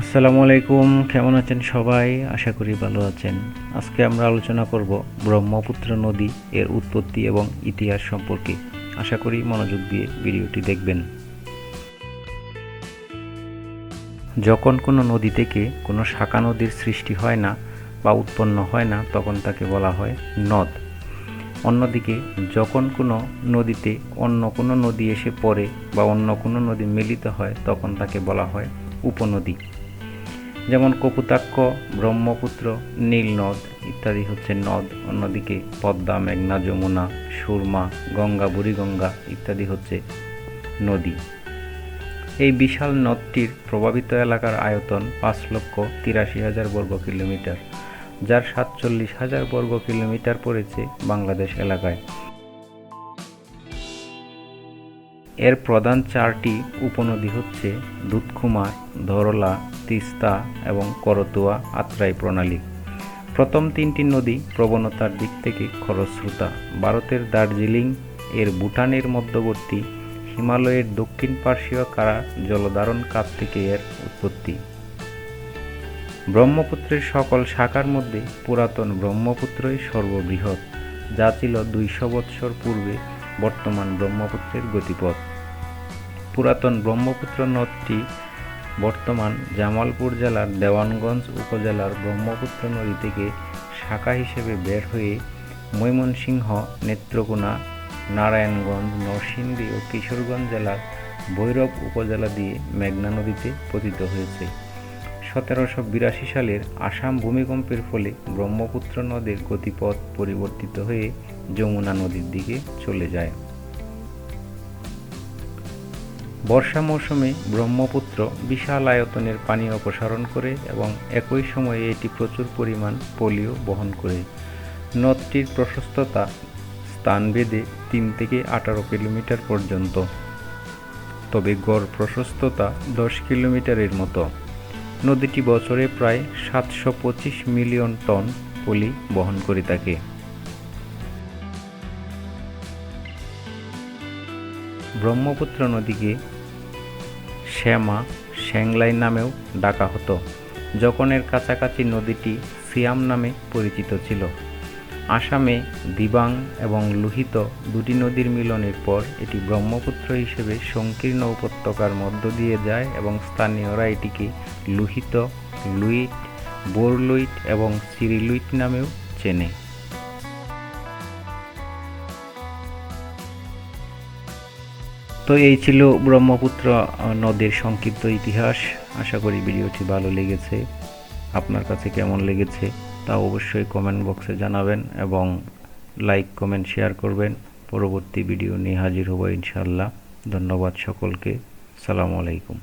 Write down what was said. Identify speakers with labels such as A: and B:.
A: আসসালামু আলাইকুম, কেমন আছেন সবাই? আশা করি ভালো আছেন। আজকে আমরা আলোচনা করব ব্রহ্মপুত্র নদী এর উৎপত্তি এবং ইতিহাস সম্পর্কে। আশা করি মনোযোগ দিয়ে ভিডিওটি দেখবেন। যখন কোনো নদী থেকে কোনো শাখা নদীর সৃষ্টি হয় না বা উৎপন্ন হয় না, তখন তাকে বলা হয় নদ। অন্যদিকে, যখন কোনো নদীতে অন্য কোনো নদী এসে পড়ে বা অন্য কোনো নদী মিলিত হয়, তখন তাকে বলা হয় উপনদী। যেমন কপুতাক্ষ, ব্রহ্মপুত্র নীল নদ ইত্যাদি হচ্ছে নদ। অন্যদিকে পদ্মা, মেঘনা, যমুনা, সুরমা, গঙ্গা, বুড়িগঙ্গা ইত্যাদি হচ্ছে নদী। এই বিশাল নদটির প্রভাবিত এলাকার আয়তন পাঁচ লক্ষ তিরাশি হাজার বর্গ কিলোমিটার, যার সাতচল্লিশ হাজার বর্গ কিলোমিটার পড়েছে বাংলাদেশ এলাকায়। এর প্রধান চারটি উপনদী হচ্ছে দুধকুমার ধরলা, তিস্তা এবং করতোয়া আত্রাই প্রণালী। প্রথম তিনটি নদী প্রবণতার দিক থেকে খরস্রোতা। ভারতের দার্জিলিং, এর ভুটানের মধ্যবর্তী, হিমালয়ের দক্ষিণ পার্শ্বীয় কারা জলধারণ কাপ থেকে এর উৎপত্তি। ব্রহ্মপুত্রের সকল শাখার মধ্যে পুরাতন ব্রহ্মপুত্রই সর্ববৃহৎ, যা ছিল দুইশো বৎসর পূর্বে বর্তমান ব্রহ্মপুত্রের গতিপথ। পুরাতন ব্রহ্মপুত্র নদটি বর্তমান জামালপুর জেলার দেওয়ানগঞ্জ উপজেলার ব্রহ্মপুত্র নদী থেকে শাখা হিসেবে বের হয়ে ময়মনসিংহ, নেত্রকোনা, নারায়ণগঞ্জ, নরসিংদী ও কিশোরগঞ্জ জেলার ভৈরব উপজেলা দিয়ে মেঘনা নদীতে পতিত হয়েছে। সতেরোশো বিরাশি সালের আসাম ভূমিকম্পের ফলে ব্রহ্মপুত্র নদের গতিপথ পরিবর্তিত হয়ে যমুনা নদীর দিকে চলে যায়। বর্ষা মৌসুমে ব্রহ্মপুত্র বিশাল আয়তনের পানি অপসারণ করে এবং একই সময়ে এটি প্রচুর পরিমাণ পলিও বহন করে। নদটির প্রশস্ততা স্থানভেদে তিন থেকে আঠারো কিলোমিটার পর্যন্ত। তবে গড় প্রশস্ততা দশ কিলোমিটারের মতো। নদীটি বছরে প্রায় সাতশো পঁচিশ মিলিয়ন টন পলি বহন করে থাকে। ব্রহ্মপুত্র নদীকে শ্যামা শ্যাংলাই নামেও ডাকা হতো যখন এর কাছাকাছি নদীটি সিয়াম নামে পরিচিত ছিল। আসামে দিবাং এবং লোহিত দুটি নদীর মিলনের পর এটি ব্রহ্মপুত্র হিসেবে সংকীর্ণ উপত্যকার মধ্য দিয়ে যায় এবং স্থানীয়রা এটিকে লোহিত, লুইট, বোরলুইট এবং সিরিলুইট নামেও চেনে। তো এই ছিল ব্রহ্মপুত্র নদীর সংক্ষিপ্ত ইতিহাস। আশা করি ভিডিওটি ভালো লেগেছে। আপনার কাছে কেমন লেগেছে? তা অবশ্যই কমেন্ট বক্সে জানাবেন এবং লাইক কমেন্ট শেয়ার করবেন। পরবর্তী ভিডিও নিয়ে হাজির হব ইনশাল্লাহ ধন্যবাদ সকলকে। সালামু আলাইকুম।